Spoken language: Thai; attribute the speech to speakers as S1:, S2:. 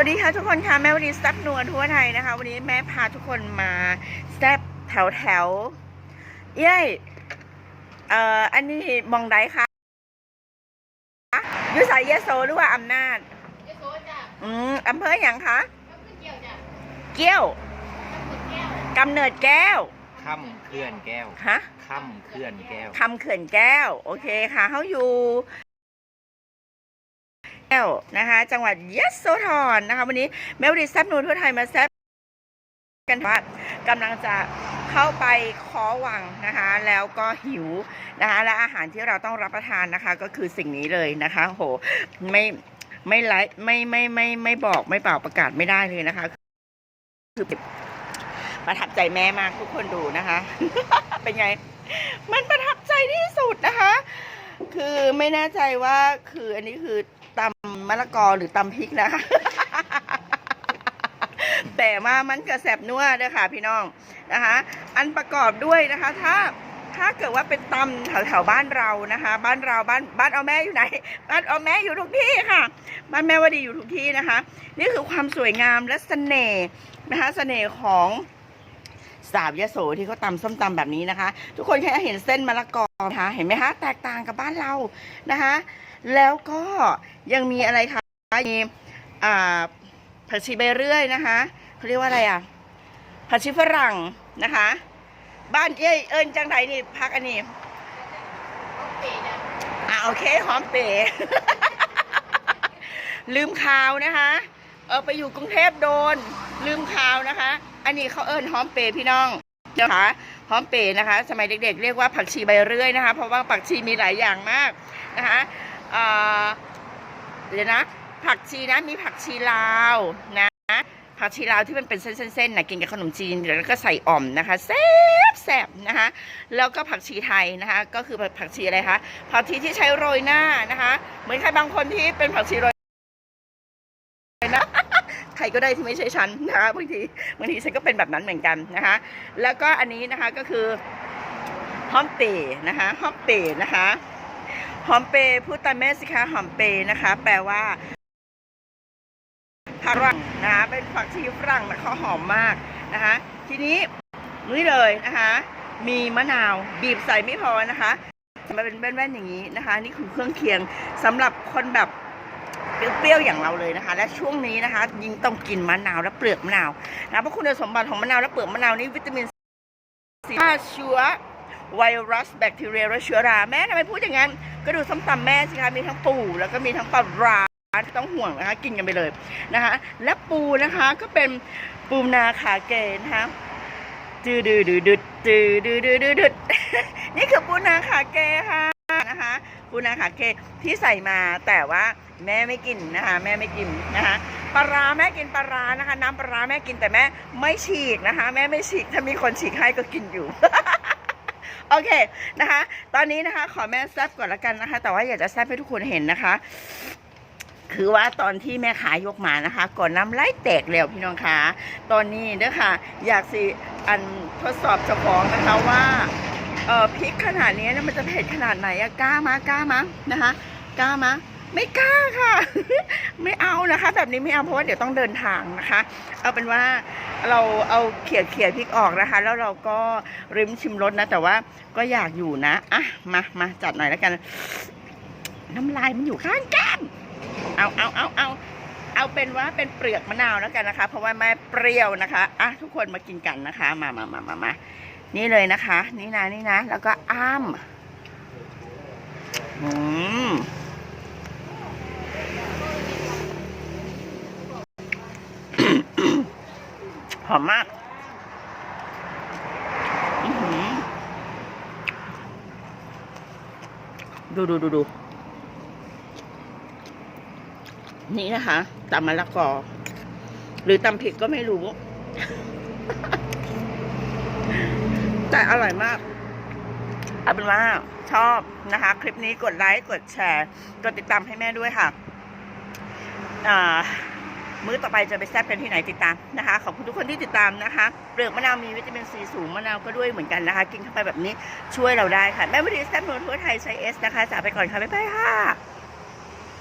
S1: วัสดีค่ะทุกคนค่ะแม่วันนี้แซบนัวทั่วไทยนะคะ วันนี้แม่พาทุกคนมาแซบแถวแถวๆเย้ยเอ่ออันนี้มองไดคะอยุสายเยโสหรือว่าอำนาจ
S2: เยโสจ้ะ
S1: อืมอำเภออย่างคะ
S2: ก็ขึ้นเกี่ยวจ้ะ
S1: เกี้ยว
S2: ขึ้นแก้ว
S1: กำเนิดแก้ว
S3: ค่ำเคลื่อนแก้ว
S1: ฮะ
S3: ค่ำเคลื่อนแก้ว
S1: คำเขื่อนแก้ว โอเคค่ะเขาอยู่ แก้วนะคะ จังหวัดยะโสธรนะคะ วันนี้แมวันนี้แซบนัวทั่วไทยมาแซบกันว่ากำลังจะเข้าไปคอวังนะคะ แล้วก็หิวนะคะและอาหารที่เราต้องรับประทานนะคะ ก็คือสิ่งนี้เลยนะคะโหไม่ไม่ไลฟ์ไม่ไม่ไม่ไม่บอกไม่เป่าประกาศไม่ได้เลยนะคะ คือประทับใจแม่มากทุกคนดูนะคะ เป็นไง มันประทับใจที่สุดนะคะ คือไม่แน่ใจว่าคืออันนี้คือตำมะละกอหรือตำพริกนะคะ แต่ว่ามันกระแสบนัวเด้อค่ะ พี่น้องนะคะ อันประกอบด้วยนะคะ ถ้าถ้าเกิดว่าเป็นตำแถวแถวบ้านเรานะคะ บ้านเราบ้านบ้านเอาแม่อยู่ไหน บ้านเอาแม่อยู่ทุกที่ค่ะ บ้านแม่วดีอยู่ทุกที่นะคะ นี่คือความสวยงามและเสน่ห์นะคะเสน่ห์ของสาวยโสที่เขาตำส้มตำแบบนี้นะคะ ทุกคนแค่เห็นเส้นมะละกอ นะคะเห็นไหมคะแตกต่างกับบ้านเรานะคะ แล้วก็ยังมีอะไรคะมีอ่าผักชีใบเรื่อยนะคะเขาเรียกว่าอะไรอะผักชีฝรั่งนะคะ บ้านเอ้ยเอิญจังไดนี่พักอันนี้
S2: โอเคจ้ะ
S1: อะโอเคหอมเป๋ลืมข่าวนะคะเออไปอยู่กรุงเทพโดน ลืมข่าวนะคะ อันนี้เขาเอิญหอมเป๋พี่น้องนะคะ หอมเป๋นะคะ สมัยเด็กๆ เรียกว่าผักชีใบเรื่อยนะคะ เพราะว่าผักชีมีหลายอย่างมากนะคะเดี๋ยวนะ ผักชีนะมีผักชีลาวนะผักชีลาวที่มันเป็นเส้นๆๆนะกินกับขนมจีนแล้วก็ใส่อ่อมนะคะแซ่บแซ่บนะคะแล้วก็ผักชีไทยนะคะ ก็คือผักชีอะไรคะผักชีที่ใช้โรยหน้านะคะ เหมือนใครบางคนที่เป็นผักชีโรย ใครก็ได้ที่ไม่ใช่ฉันนะคะบางทีบางทีฉันก็เป็นแบบนั้นเหมือนกันนะคะ แล้วก็อันนี้นะคะก็คือหอมเปย์นะคะหอมเปย์นะคะหอมเปย์พูดตามแม่สิคะหอมเปย์นะคะ แปลว่าผักฝรั่งนะคะเป็นผักชีฝรั่งมันเขาหอมมากนะคะ ทีนี้นี่เลยนะคะ มีมะนาวบีบใส่ไม่พอนะคะมาเป็นแว่นๆอย่างนี้นะคะ นี่คือเครื่องเคียงสำหรับคนแบบ เปรี้ยวๆอย่างเราเลยนะคะ และช่วงนี้นะคะ ยิ่งต้องกินมะนาวและเปลือกมะนาวนะเพราะคุณสมบัติของมะนาวและเปลือกมะนาวนี้วิตามินซีฆ่าเชื้อไวรัสแบคทีเรียและเชื้อราแม่ทำไมพูดอย่างนั้นก็ดูส้มตำแม่สิคะมีทั้งปูแล้วก็มีทั้งปลาร้าต้องห่วงนะคะ กินกันไปเลยนะคะ และปูนะคะก็เป็นปูนาขาเกนะคะดืดดืดดืดดืดดืดดืดดดนี่คือปูนาขาเกค่ะ นะคะปูนาขาเกที่ใส่มาแต่ว่าแม่ไม่กินนะคะ แม่ไม่กินนะคะปลาร้าแม่กินปลาร้านะคะ น้ำปลาร้าแม่กินแต่แม่ไม่ฉีกนะคะ แม่ไม่ฉีกถ้ามีคนฉีกให้ก็กินอยู่โอเคนะคะ ตอนนี้นะคะ ขอแม่แซบก่อนละกันนะคะ แต่ว่าอยากจะแซบให้ทุกคนเห็นนะคะ คือว่าตอนที่แม่ขายกมานะคะ ก่อนน้ำไล่แตกแล้วพี่น้องคะตอนนี้เด้อค่ะอยากสิอันทดสอบเจ้าของนะคะว่า เออพริกขนาดนี้เนี่ยมันจะเผ็ดขนาดไหนอะกล้ามากล้ามานะคะกล้ามาไม่กล้าค่ะ ไม่เอานะคะ แบบนี้ไม่เอาเพราะว่าเดี๋ยวต้องเดินทางนะคะ เอาเป็นว่าเราเอาเขี่ยเขี่ยพริกออกนะคะ แล้วเราก็ริมชิมรสนะ แต่ว่าก็อยากอยู่นะอะมามาจัดหน่อยแล้วกัน น้ำลายมันอยู่ข้างแก้มเอาเอาเอาเอาเอาเป็นว่าเป็นเปลือกมะนาวแล้วกันนะคะ เพราะว่าแม่เปรี้ยวนะคะอะทุกคนมากินกันนะคะ มามามามามา นี่เลยนะคะ นี่นะนี่นะ แล้วก็อ้ามอืมหอมมากดูดูดูดู นี่นะคะตำมะละกอ หรือตำผิดก็ไม่รู้ แต่อร่อยมาก เอาเป็นว่าชอบนะคะ คลิปนี้กดไลค์กดแชร์ กดติดตามให้แม่ด้วยค่ะมื้อต่อไปจะไปแซ่บกันที่ไหนติดตามนะคะ ขอบคุณทุกคนที่ติดตามนะคะ เปลือกมะนาวมีวิตามินซีสูงมะนาวก็ด้วยเหมือนกันนะคะ กินเข้าไปแบบนี้ช่วยเราได้ค่ะ แม่วิธีแซ่บนวลทั่วไทยใช้เอสนะคะจากไปก่อนค่ะ บ๊ายบายค่ะ